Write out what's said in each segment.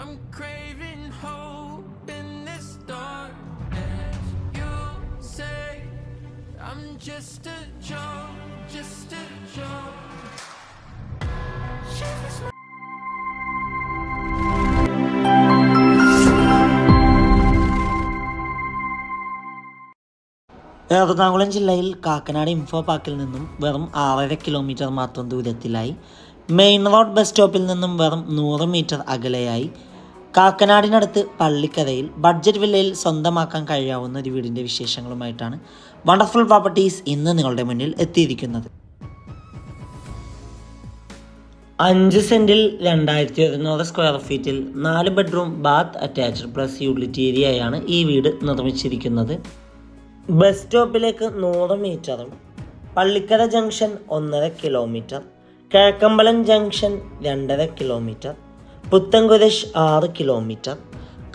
I'm craving hope in this darkness. You say I'm just a joke, just a joke. Ernakulam ജില്ലയിൽ Kakkanad info പാർക്കിൽ നിന്നും വെറും ആറര kilometre മാത്രം ദൂരത്തിലായി മെയിൻ റോഡ് ബസ് സ്റ്റോപ്പിൽ നിന്നും വെറും നൂറ് മീറ്റർ അകലെയായി കാക്കനാടിനടുത്ത് പള്ളിക്കരയിൽ ബഡ്ജറ്റ് വില്ലയിൽ സ്വന്തമാക്കാൻ കഴിയാവുന്ന ഒരു വീടിന്റെ വിശേഷങ്ങളുമായിട്ടാണ് വണ്ടർഫുൾ പ്രോപ്പർട്ടീസ് ഇന്ന് നിങ്ങളുടെ മുന്നിൽ എത്തിയിരിക്കുന്നത്. അഞ്ച് സെന്റിൽ രണ്ടായിരത്തി ഒരുന്നൂറ് സ്ക്വയർ ഫീറ്റിൽ നാല് bedroom bath attached plus utility ഏരിയയാണ് ഈ വീട് നിർമ്മിച്ചിരിക്കുന്നത്. ബസ് സ്റ്റോപ്പിലേക്ക് നൂറ് മീറ്ററും പള്ളിക്കര ജംഗ്ഷൻ ഒന്നര കിലോമീറ്റർ കിഴക്കമ്പലം ജംഗ്ഷൻ രണ്ടര കിലോമീറ്റർ പുത്തൻകുരശ് ആറ് കിലോമീറ്റർ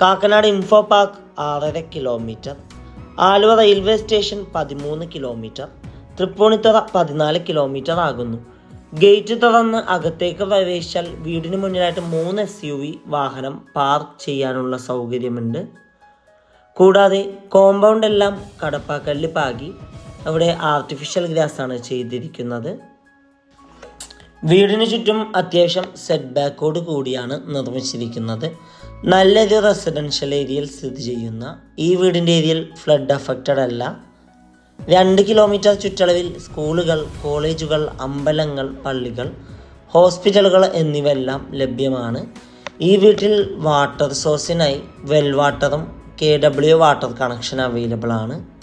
കാക്കനാട് ഇൻഫോ പാർക്ക് ആറര കിലോമീറ്റർ ആലുവ റെയിൽവേ സ്റ്റേഷൻ പതിമൂന്ന് കിലോമീറ്റർ തൃപ്പൂണിത്തുറ പതിനാല് കിലോമീറ്റർ ആകുന്നു. ഗേറ്റ് തുറന്ന് അകത്തേക്ക് പ്രവേശിച്ചാൽ വീടിന് മുന്നിലായിട്ട് മൂന്ന് എസ് യു വി വാഹനം പാർക്ക് ചെയ്യാനുള്ള സൗകര്യമുണ്ട്. കൂടാതെ കോമ്പൗണ്ട് എല്ലാം കടപ്പാക്കല്ല് പാകി. അവിടെ ആർട്ടിഫിഷ്യൽ ഗ്രാസ് ആണ് ചെയ്തിരിക്കുന്നത്. വീടിന് ചുറ്റും അത്യാവശ്യം സെറ്റ് ബാക്കോട് കൂടിയാണ് നിർമ്മിച്ചിരിക്കുന്നത്. നല്ലൊരു റെസിഡൻഷ്യൽ ഏരിയയിൽ സ്ഥിതി ചെയ്യുന്ന ഈ വീടിന്റെ ഏരിയയിൽ ഫ്ലഡ് അഫക്റ്റഡ് അല്ല. രണ്ട് കിലോമീറ്റർ ചുറ്റളവിൽ സ്കൂളുകൾ കോളേജുകൾ അമ്പലങ്ങൾ പള്ളികൾ ഹോസ്പിറ്റലുകൾ എന്നിവയെല്ലാം ലഭ്യമാണ്. ഈ വീട്ടിൽ വാട്ടർ സോഴ്സിനായി വെൽ വാട്ടറും K W water connection available ആണ്.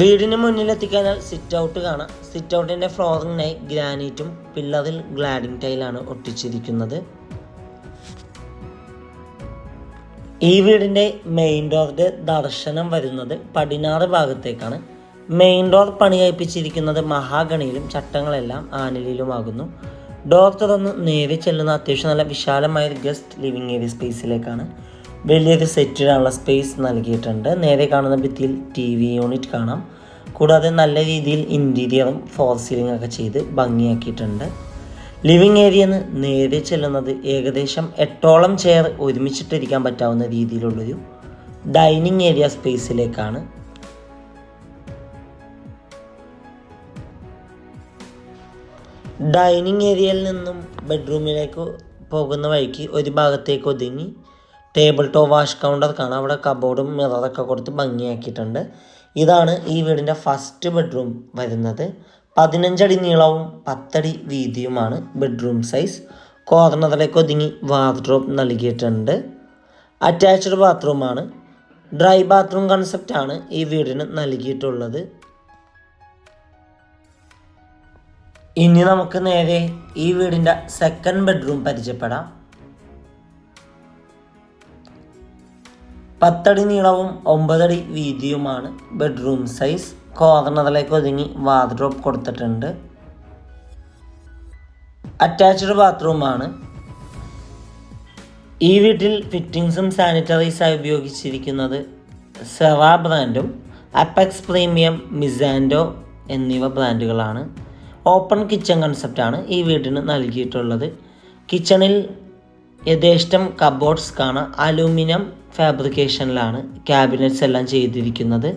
വീടിന് മുന്നിലെത്തിക്കാനാൽ സിറ്റ് ഔട്ട് കാണാം. സിറ്റ് ഔട്ടിന്റെ ഫ്ലോറിങ്ങിനായി ഗ്രാനൈറ്റും പില്ലറിൽ ഗ്ലാഡിംഗ് ടൈലാണ് ഒട്ടിച്ചിരിക്കുന്നത്. ഈ വീടിന്റെ മെയിൻ ഡോറിന്റെ ദർശനം വരുന്നത് പടിഞ്ഞാറ് ഭാഗത്തേക്കാണ്. മെയിൻ ഡോർ പണികഴിപ്പിച്ചിരിക്കുന്നത് മഹാഗണിയിലും ചട്ടങ്ങളെല്ലാം ആനിലിലുമാകുന്നു. ഡോർ തുറന്ന് നേരെ ചെല്ലുന്ന അത്യാവശ്യം നല്ല വിശാലമായ ഒരു ഗസ്റ്റ് ലിവിങ് ഏരിയ സ്പേസിലേക്കാണ് വലിയൊരു സെറ്റിടാനുള്ള സ്പേസ് നൽകിയിട്ടുണ്ട്. നേരെ കാണുന്ന ഭിത്തിയിൽ ടി വി യൂണിറ്റ് കാണാം. കൂടാതെ നല്ല രീതിയിൽ ഇന്റീരിയറും ഫോർ സീലിംഗ് ഒക്കെ ചെയ്ത് ഭംഗിയാക്കിയിട്ടുണ്ട്. ലിവിങ് ഏരിയന്ന് നേരെ ചെല്ലുന്നത് ഏകദേശം എട്ടോളം ചെയർ ഒരുമിച്ചിട്ടിരിക്കാൻ പറ്റാവുന്ന രീതിയിലുള്ളൊരു ഡൈനിങ് ഏരിയ സ്പേസിലേക്കാണ് ഡൈനിങ് ഏരിയയിൽ നിന്നും ബെഡ്റൂമിലേക്ക് പോകുന്ന വഴിക്ക് ഒരു ഭാഗത്തേക്ക് ഒതുങ്ങി ടേബിൾ ടോ വാഷ് കൗണ്ടർ കാണാം. അവിടെ കബോർഡും മിററൊക്കെ കൊടുത്ത് ഭംഗിയാക്കിയിട്ടുണ്ട്. ഇതാണ് ഈ വീടിന്റെ ഫസ്റ്റ് ബെഡ്റൂം വരുന്നത്. പതിനഞ്ചടി നീളവും പത്തടി വീതിയുമാണ് ബെഡ്റൂം സൈസ് കോർണറിലേക്ക് ഒതുങ്ങി വാർഡ്രോബ് നൽകിയിട്ടുണ്ട്. അറ്റാച്ച്ഡ് ബാത്റൂമാണ് ഡ്രൈ ബാത്റൂം കൺസെപ്റ്റാണ് ഈ വീടിന് നൽകിയിട്ടുള്ളത്. ഇനി നമുക്ക് നേരെ ഈ വീടിന്റെ സെക്കൻഡ് ബെഡ്റൂം പരിചയപ്പെടാം. പത്തടി നീളവും ഒമ്പതടി വീതിയുമാണ് ബെഡ്റൂം സൈസ് കോർണറിലേക്ക് ഒതുങ്ങി വാർഡ്രോപ്പ് കൊടുത്തിട്ടുണ്ട്. അറ്റാച്ച്ഡ് ബാത്റൂമാണ് ഈ വീട്ടിൽ ഫിറ്റിങ്സും സാനിറ്ററീസായി ഉപയോഗിച്ചിരിക്കുന്നത് സെറാ ബ്രാൻഡും അപ്പെക്സ് പ്രീമിയം മിസാൻഡോ എന്നിവ ബ്രാൻഡുകളാണ് ഓപ്പൺ കിച്ചൺ കൺസെപ്റ്റാണ് ഈ വീടിന് നൽകിയിട്ടുള്ളത്. കിച്ചണിൽ യഥേഷ്ടം കബോർഡ്സ് കാണാം. അലൂമിനിയം ഫാബ്രിക്കേഷനിലാണ് ക്യാബിനറ്റ്സ് എല്ലാം ചെയ്തിരിക്കുന്നത്.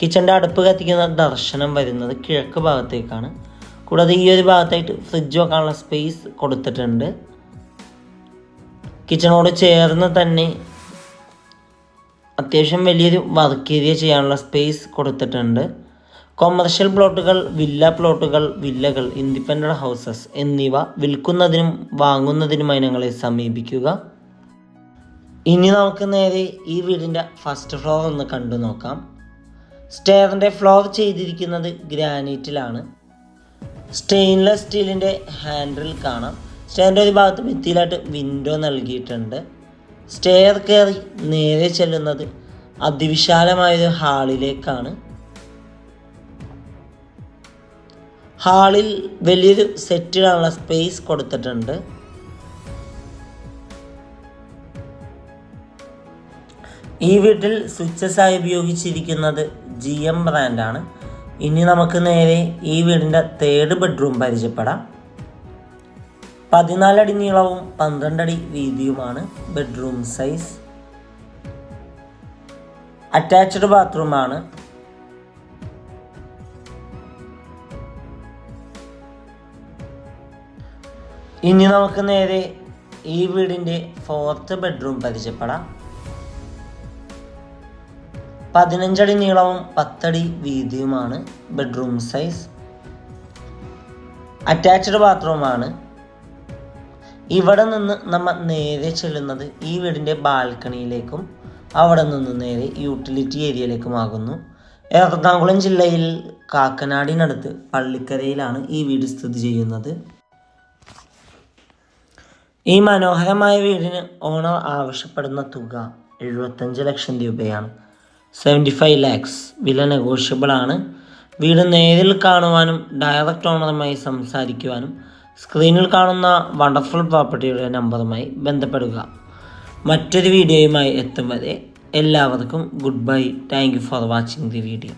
കിച്ചന്റെ അടുപ്പ് കത്തിക്കുന്ന ദർശനം വരുന്നത് കിഴക്ക് ഭാഗത്തേക്കാണ്. കൂടാതെ ഈ ഒരു ഭാഗത്തായിട്ട് ഫ്രിഡ്ജ് വെക്കാനുള്ള സ്പേസ് കൊടുത്തിട്ടുണ്ട്. കിച്ചണോട് ചേർന്ന് തന്നെ അത്യാവശ്യം വലിയൊരു വർക്ക് ഏരിയ ചെയ്യാനുള്ള സ്പേസ് കൊടുത്തിട്ടുണ്ട്. കൊമേർഷ്യൽ പ്ലോട്ടുകൾ വില്ല പ്ലോട്ടുകൾ വില്ലകൾ ഇൻഡിപെൻഡന്റ് ഹൗസസ് എന്നിവ വിൽക്കുന്നതിനും വാങ്ങുന്നതിനുമായി ഞങ്ങളെ സമീപിക്കുക. ഇനി നമുക്ക് നേരെ ഈ വീടിന്റെ ഫസ്റ്റ് ഫ്ലോർ ഒന്ന് കണ്ടു നോക്കാം. സ്റ്റെയറിന്റെ ഫ്ലോർ ചെയ്തിരിക്കുന്നത് ഗ്രാനൈറ്റിലാണ്. സ്റ്റെയിൻലെസ് സ്റ്റീലിന്റെ ഹാൻഡിൽ കാണാം. സ്റ്റെയറിന്റെ ഒരു ഭാഗത്ത് ഭിത്തിയിലായിട്ട് വിൻഡോ നൽകിയിട്ടുണ്ട്. സ്റ്റെയർ കയറി നേരെ ചെല്ലുന്നത് അതിവിശാലമായൊരു ഹാളിലേക്കാണ് ഹാളിൽ വലിയൊരു സെറ്റിടാനുള്ള സ്പേസ് കൊടുത്തിട്ടുണ്ട്. ഈ വീട്ടിൽ സ്വിച്ചസ് ആയി ഉപയോഗിച്ചിരിക്കുന്നത് ജി എം ബ്രാൻഡാണ്. ഇനി നമുക്ക് നേരെ ഈ വീടിന്റെ തേർഡ് ബെഡ്റൂം പരിചയപ്പെടാം. പതിനാലടി നീളവും പന്ത്രണ്ടടി വീതിയുമാണ് ബെഡ്റൂം സൈസ്. അറ്റാച്ച്ഡ് ബാത്റൂമാണ്. ഇനി നമുക്ക് നേരെ ഈ വീടിന്റെ ഫോർത്ത് ബെഡ്റൂം പരിചയപ്പെടാം. പതിനഞ്ചടി നീളവും പത്തടി വീതിയുമാണ് ബെഡ്റൂം സൈസ് അറ്റാച്ച്ഡ് ബാത്റൂമാണ് ഇവിടെ നിന്ന് നമ്മൾ നേരെ ചെല്ലുന്നത് ഈ വീടിന്റെ ബാൽക്കണിയിലേക്കും അവിടെ നിന്ന് നേരെ യൂട്ടിലിറ്റി ഏരിയയിലേക്കുമാകുന്നു എറണാകുളം ജില്ലയിൽ കാക്കനാടിനടുത്ത് പള്ളിക്കരയിലാണ് ഈ വീട് സ്ഥിതി ചെയ്യുന്നത്. ഈ മനോഹരമായ വീടിന് ഓണർ ആവശ്യപ്പെടുന്ന തുക എഴുപത്തഞ്ച് ലക്ഷം രൂപയാണ്. സെവന്റി ഫൈവ് ലാക്സ് വില നെഗോഷ്യബിൾ ആണ്. വീട് നേരിൽ കാണുവാനും ഡയറക്റ്റ് ഓണറുമായി സംസാരിക്കുവാനും സ്ക്രീനിൽ കാണുന്ന വണ്ടർഫുൾ പ്രോപ്പർട്ടിയുടെ നമ്പറുമായി ബന്ധപ്പെടുക. മറ്റൊരു വീഡിയോയുമായി എത്തും വരെ എല്ലാവർക്കും good bye thank you for watching the video